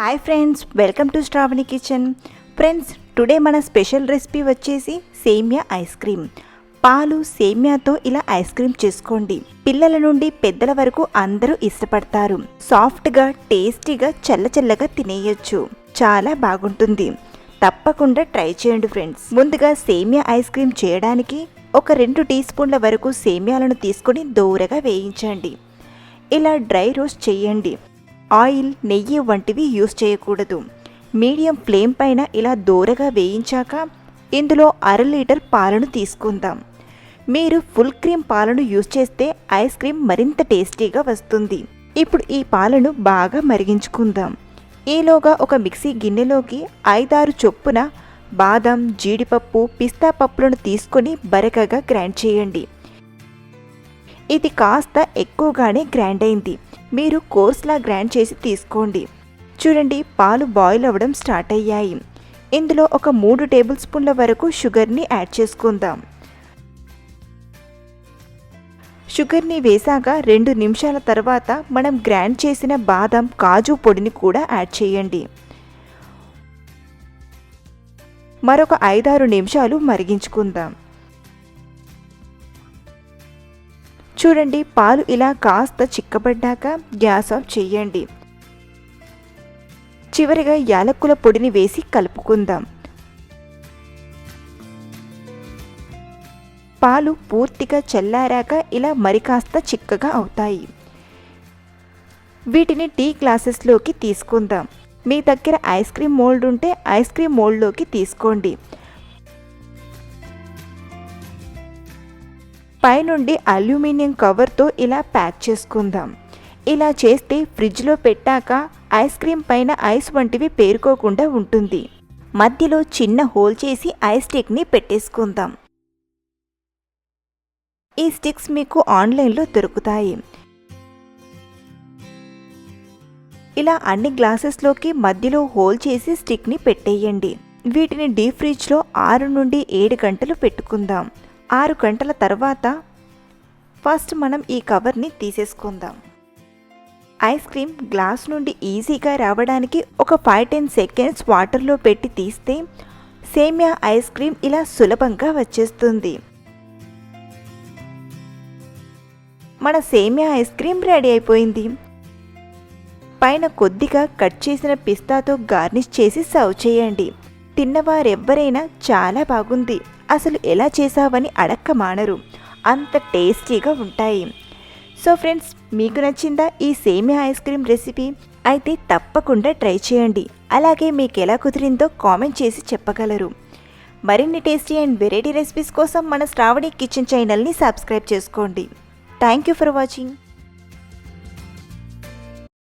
Hi friends welcome to Sravani kitchen friends today మన special recipe వచ్చేసి సేమియా ice cream పాలు సేమియాతో ఇలా ఐస్ క్రీమ్ చేసుకోండి. పిల్లల నుండి పెద్దల వరకు అందరూ ఇష్టపడతారు. సాఫ్ట్గా టేస్టీగా చల్ల చల్లగా తినేయొచ్చు. చాలా బాగుంటుంది. తప్పకుండా ట్రై చేయండి ఫ్రెండ్స్ ముందుగా సేమియా ఐస్ క్రీమ్ చేయడానికి ఒక రెండు టీ స్పూన్ల వరకు సేమియాలను తీసుకొని దూరగా వేయించండి. ఇలా డ్రై రోస్ట్ చేయండి. ఆయిల్ నెయ్యి వంటివి యూస్ చేయకూడదు. మీడియం ఫ్లేమ్ పైన ఇలా దూరగా వేయించాక ఇందులో అర లీటర్ పాలను తీసుకుందాం. మీరు ఫుల్ క్రీమ్ పాలను యూస్ చేస్తే ఐస్ క్రీమ్ మరింత టేస్టీగా వస్తుంది. ఇప్పుడు ఈ పాలను బాగా మరిగించుకుందాం. ఈలోగా ఒక మిక్సీ గిన్నెలోకి ఐదారు చొప్పున బాదం జీడిపప్పు పిస్తా పప్పులను తీసుకొని బరకగా గ్రైండ్ చేయండి. ఇది కాస్త ఎక్కువగానే గ్రైండ్ అయింది. మీరు కోర్స్లా గ్రైండ్ చేసి తీసుకోండి. చూడండి పాలు బాయిల్ అవ్వడం స్టార్ట్ అయ్యాయి. ఇందులో ఒక మూడు టేబుల్ స్పూన్ల వరకు షుగర్ని యాడ్ చేసుకుందాం. షుగర్ని వేసాక రెండు నిమిషాల తర్వాత మనం గ్రైండ్ చేసిన బాదం కాజు పొడిని కూడా యాడ్ చేయండి. మరొక ఐదారు నిమిషాలు మరిగించుకుందాం. చూడండి పాలు ఇలా కాస్త చిక్కబడ్డాక గ్యాస్ ఆఫ్ చేయండి. చివరిగా యాలక్కుల పొడిని వేసి కలుపుకుందాం. పాలు పూర్తిగా చల్లారాక ఇలా మరికాస్త చిక్కగా అవుతాయి. వీటిని టీ గ్లాసెస్లోకి తీసుకుందాం. మీ దగ్గర ఐస్ క్రీమ్ మోల్డ్ ఉంటే ఐస్ క్రీమ్ మోల్డ్లోకి తీసుకోండి. పైనుండి అల్యూమినియం కవర్తో ఇలా ప్యాక్ చేసుకుందాం. ఇలా చేస్తే ఫ్రిడ్జ్లో పెట్టాక ఐస్ క్రీమ్ పైన ఐస్ వంటివి పేరుకోకుండా ఉంటుంది. మధ్యలో చిన్న హోల్ చేసి ఐస్ స్టిక్ని పెట్టేసుకుందాం. ఈ స్టిక్స్ మీకు ఆన్లైన్లో దొరుకుతాయి. ఇలా అన్ని గ్లాసెస్లోకి మధ్యలో హోల్ చేసి స్టిక్ని పెట్టేయండి. వీటిని డీప్ ఫ్రిడ్జ్లో ఆరు నుండి ఏడు గంటలు పెట్టుకుందాం. ఆరు గంటల తర్వాత ఫస్ట్ మనం ఈ కవర్ని తీసేసుకుందాం. ఐస్ క్రీమ్ గ్లాస్ నుండి ఈజీగా రావడానికి ఒక ఫైవ్ టెన్ సెకండ్స్ వాటర్లో పెట్టి తీస్తే సేమియా ఐస్ క్రీమ్ ఇలా సులభంగా వచ్చేస్తుంది. మన సేమియా ఐస్ క్రీమ్ రెడీ అయిపోయింది. పైన కొద్దిగా కట్ చేసిన పిస్తాతో గార్నిష్ చేసి సర్వ్ చేయండి. తిన్నవారెవ్వరైనా చాలా బాగుంది. అసలు ఎలా చేసావని అడక్క మానరు. అంత టేస్టీగా ఉంటాయి. సో ఫ్రెండ్స్ మీకు నచ్చిందా ఈ సేమియా ఐస్ క్రీమ్ రెసిపీ? అయితే తప్పకుండా ట్రై చేయండి. అలాగే మీకు ఎలా కుదిరిందో కామెంట్ చేసి చెప్పగలరు. మరిన్ని టేస్టీ అండ్ వెరైటీ రెసిపీస్ కోసం మన శ్రావణి కిచెన్ ఛానల్ని సబ్స్క్రైబ్ చేసుకోండి. Thank you for watching.